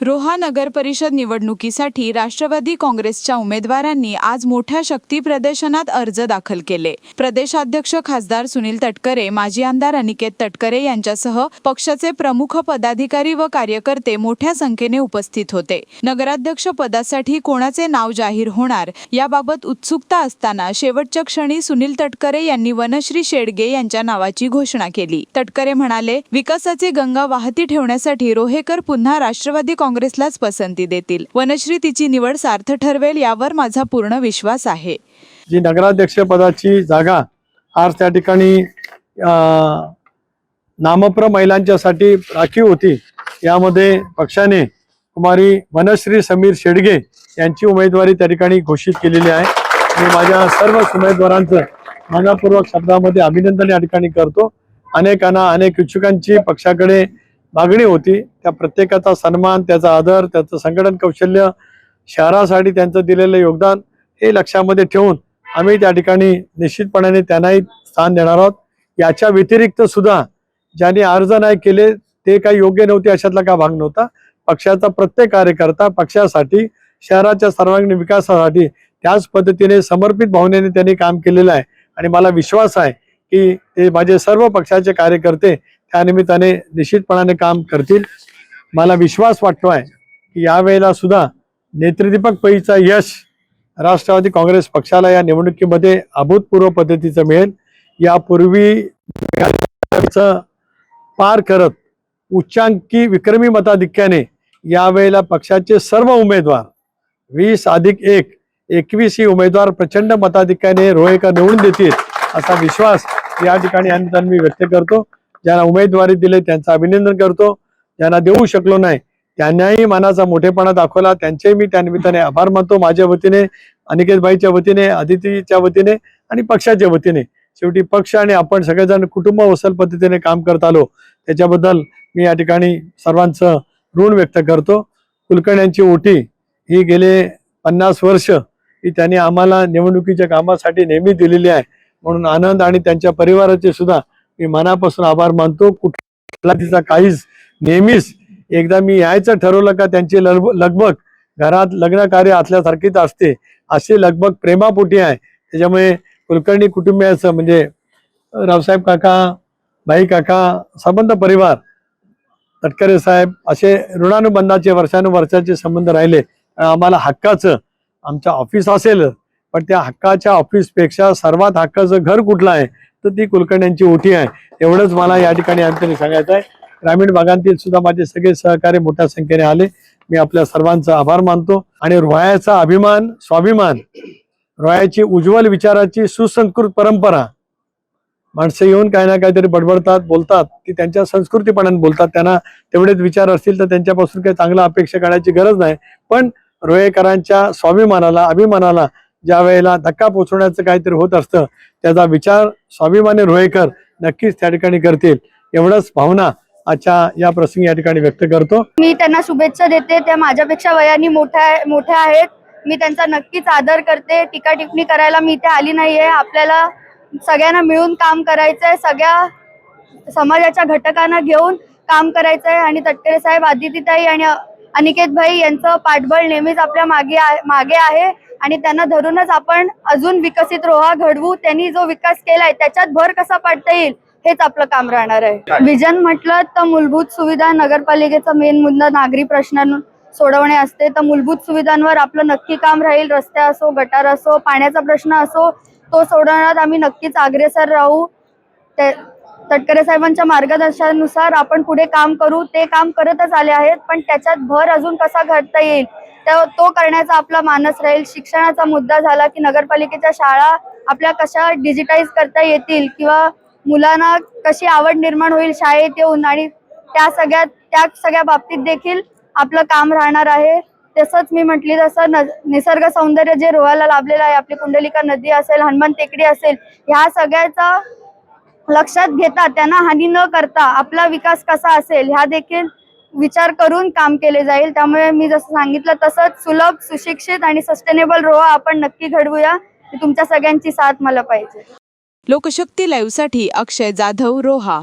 रोहा नगर परिषद निवडणुकीसाठी राष्ट्रवादी काँग्रेसच्या उमेदवारांनी आज मोठ्या शक्ती प्रदर्शनात अर्ज दाखल केले. प्रदेशाध्यक्ष खासदार सुनील तटकरे माजी आमदार अनिकेत तटकरे यांच्यासह पक्षाचे प्रमुख पदाधिकारी व कार्यकर्ते मोठ्या संख्येने उपस्थित होते. नगराध्यक्ष पदासाठी कोणाचे नाव जाहीर होणार याबाबत उत्सुकता असताना शेवटच्या क्षणी सुनील तटकरे यांनी वनश्री शेडगे यांच्या नावाची घोषणा केली. तटकरे म्हणाले विकासाची गंगा वाहती ठेवण्यासाठी रोहेकर पुन्हा राष्ट्रवादी काँग्रेसलाच पसंती देतील. वनश्री तिची निवड सार्थ ठरवेल यावर माझा पूर्ण विश्वास आहे. जी नगराध्यक्ष पदाची जागा आज त्या ठिकाणी नामप्र महिलांच्यासाठी राखीव होती. यामध्ये पक्षाने कुमारी वनश्री समीर शेडगे यांची उमेदवारी त्या ठिकाणी घोषित केलेली आहे. मी माझ्या सर्व उमेदवारांचं मनापूर्वक शब्दामध्ये अभिनंदन या ठिकाणी करतो. अनेकांना अनेक इच्छुकांची पक्षाकडे मागणी होती. त्या प्रत्येकाचा सन्मान त्याचा आदर त्याचं संघटन कौशल्य शहरासाठी त्यांचं दिलेलं योगदान हे लक्षामध्ये ठेवून आम्ही त्या ठिकाणी निश्चितपणाने त्यांनाही स्थान देणार आहोत. याच्या व्यतिरिक्त सुद्धा ज्यांनी अर्ज नाही केले ते काही योग्य नव्हते अशातला का भाग नव्हता. पक्षाचा प्रत्येक कार्यकर्ता पक्षासाठी शहराच्या सर्वांगीण विकासासाठी त्याच पद्धतीने समर्पित भावनेने त्यांनी काम केलेलं आहे. आणि मला विश्वास आहे की ते माझे सर्व पक्षाचे कार्यकर्ते त्यानिमित्ताने निश्चितपणाने काम करतील. मला विश्वास वाटतो आहे की यावेळेला सुद्धा नेत्रदीपक पैचा यश राष्ट्रवादी काँग्रेस पक्षाला या निवडणुकीमध्ये अभूतपूर्व पद्धतीचं मिळेल. यापूर्वी पार करत उच्चांकी विक्रमी मताधिक्याने यावेळेला पक्षाचे सर्व उमेदवार वीस अधिक एक एकवीस ही उमेदवार प्रचंड मताधिक्याने रोहेकर निवडून देतील असा विश्वास या ठिकाणी अनुदान मी व्यक्त करतो. ज्यांना उमेदवारी दिले त्यांचं अभिनंदन करतो. ज्यांना देऊ शकलो नाही त्यांनाही मनाचा मोठेपणा दाखवला. त्यांचेही मी त्या निमित्ताने आभार मानतो. माझ्या वतीने अनिकेतबाईच्या वतीने अदितीच्या वतीने आणि पक्षाच्या वतीने. शेवटी पक्ष आणि आपण सगळेजण कुटुंब वसल पद्धतीने काम करत आलो. त्याच्याबद्दल मी या ठिकाणी सर्वांचं ऋण व्यक्त करतो. कुलकर्ण्यांची ओटी ही गेले पन्नास वर्ष ही त्यांनी आम्हाला निवडणुकीच्या कामासाठी नेहमी दिलेली आहे. म्हणून आनंद आणि त्यांच्या परिवाराचे सुद्धा मी मनापासून आभार मानतो. कुठला तिचा काहीच नेहमीच एकदा मी यायचं ठरवलं का त्यांची लग लगबग घरात लग्न कार्य असल्यासारखीच असते. अशी लगबग प्रेमापोटी आहे. त्याच्यामुळे कुलकर्णी कुटुंबियाचं म्हणजे रावसाहेब काका भाई काका संबंध परिवार तटकरे साहेब असे ऋणानुबंधाचे वर्षानुवर्षाचे संबंध राहिले. आम्हाला हक्काचं आमचं ऑफिस असेल. पण त्या हक्काच्या ऑफिसपेक्षा सर्वात हक्काचं घर कुठलं आहे तर ती कुलकर्ण्यांची ओटी आहे. एवढंच मला या ठिकाणी आणखी सांगायचं आहे. ग्रामीण भागांतील सुद्धा माझे सगळे सहकारी मोठ्या संख्येने आले. मी आपल्या सर्वांचा आभार मानतो. आणि रोह्याचा अभिमान स्वाभिमान रोह्याची उज्ज्वल विचाराची सुसंस्कृत परंपरा. माणसं येऊन काही ना काहीतरी बडबडतात बोलतात. ती त्यांच्या संस्कृतीपणाने बोलतात. त्यांना तेवढेच विचार असतील तर त्यांच्यापासून काही चांगला अपेक्षा करण्याची गरज नाही. पण रोहेकरांच्या स्वाभिमानाला अभिमानाला ज्या वेळेला धक्का पोचवण्याचं काहीतरी होत असतं त्याचा विचार स्वाभिमानी रोहेकर नक्कीच त्या ठिकाणी करतील. एवढंच भावना आजच्या या प्रसंगी या ठिकाणी व्यक्त करतो. मी त्यांना शुभेच्छा देते. त्या माझ्यापेक्षा वयाने मोठ्या मोठ्या आहेत. मी त्यांचा नक्कीच आदर करते. टीका टिप्पणी करायला मी इथे आली नाहीये. आपल्याला सगळ्यांना मिळून काम करायचंय. सगळ्या समाजाच्या घटकांना घेऊन काम करायचंय. आणि तटकरे साहेब आदितीताई आणि अनिकेत भाई यांचं पाठबळ नेहमीच आपल्या मागे मागे आहे आणि त्यांना धरूनच आपण अजून विकसित रोहा घडवू. त्यांनी जो विकास केलाय त्याच्यात भर कसा पाडता येईल हेच आपलं काम राहणार आहे. विजन म्हटलं तर मूलभूत सुविधा नगरपालिकेचा मेन मुद्दा नागरी प्रश्न सोडवणे असते. तर मूलभूत सुविधांवर आपलं नक्की काम राहील. रस्ते असो गटार असो पाण्याचा प्रश्न असो तो सोडवण्यात आम्ही नक्कीच अग्रेसर राहू. ते तटकरे साहेबांच्या मार्गदर्शनानुसार आपण पुढे काम करू. ते काम करतच आले आहेत पण त्याच्यात भर अजून कसा घडता येईल? त्या- तो करण्याचा आपला मानस राहील. शिक्षणाचा मुद्दा झाला की नगरपालिकेच्या शाळा आपल्या कशा डिजिटाईज करता येतील किंवा मुलांना कशी आवड निर्माण होईल शाळेत येऊन? आणि त्या सगळ्या त्या सगळ्या बाबतीत देखील आपलं काम राहणार आहे. तसंच मी म्हटली तसं निसर्ग सौंदर्य जे रोहाला लाभलेलं आहे आपली कुंडलिका नदी असेल हनुमान टेकडी असेल ह्या सगळ्याचा लक्षात घेता त्यांना हानी न करता आपला विकास कसा असेल ह्या देखील विचार करून काम केले जाईल. त्यामुळे मी जसं सांगितलं तसंच सुलभ सुशिक्षित आणि सस्टेनेबल रोहा आपण नक्की घडवूया. तुमच्या सगळ्यांची साथ मला पाहिजे. लोकशक्ती लाईव्हसाठी अक्षय जाधव रोहा.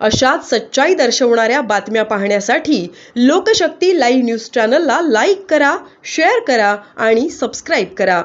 अशाच सच्चाई दर्शवणाऱ्या बातम्या पाहण्यासाठी लोकशक्ती लाईव्ह न्यूज चॅनलला लाईक करा शेअर करा आणि सबस्क्राईब करा.